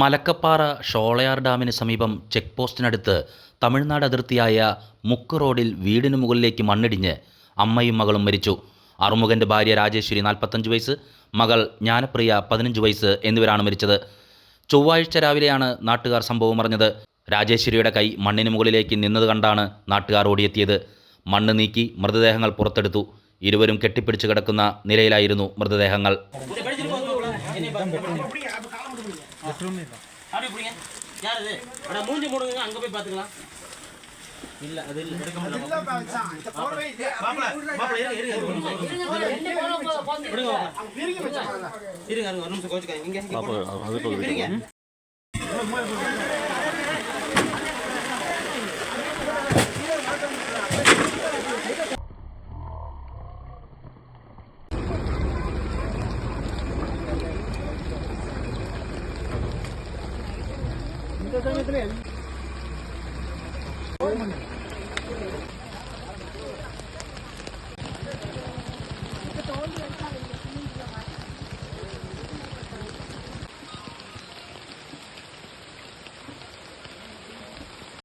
മലക്കപ്പാറ ഷോളയാർ ഡാമിന് സമീപം ചെക്ക് പോസ്റ്റിനടുത്ത് തമിഴ്നാട് അതിർത്തിയായ മുക്ക് റോഡിൽ വീടിനു മുകളിലേക്ക് മണ്ണിടിഞ്ഞ് അമ്മയും മകളും മരിച്ചു. അറുമുഖന്റെ ഭാര്യ രാജേശ്വരി നാൽപ്പത്തഞ്ച് വയസ്സ് മകൾ ജ്ഞാനപ്രിയ പതിനഞ്ച് വയസ്സ് എന്നിവരാണ് മരിച്ചത്. ചൊവ്വാഴ്ച രാവിലെയാണ് നാട്ടുകാർ സംഭവം അറിഞ്ഞത്. രാജേശ്വരിയുടെ കൈ മണ്ണിന് മുകളിലേക്ക് നിന്നത് കണ്ടാണ് നാട്ടുകാർ ഓടിയെത്തിയത്. മണ്ണ് നീക്കി മൃതദേഹങ്ങൾ പുറത്തെടുത്തു. ഇരുവരും കെട്ടിപ്പിടിച്ച് കിടക്കുന്ന നിലയിലായിരുന്നു മൃതദേഹങ്ങൾ. பிடிங்க. யார் இது அட மூஞ்சி மூடுங்க. அங்க போய் பாத்துக்கலாம் இல்ல அது இல்ல. எடுக்க முடியல இருங்க இருங்க. ஒரு நிமிஷம். விடுங்க மாப்பிள. இருங்க இருங்க ஒரு நிமிஷம் கோச்சுக்காங்க இங்க. இருங்க Eu Deus é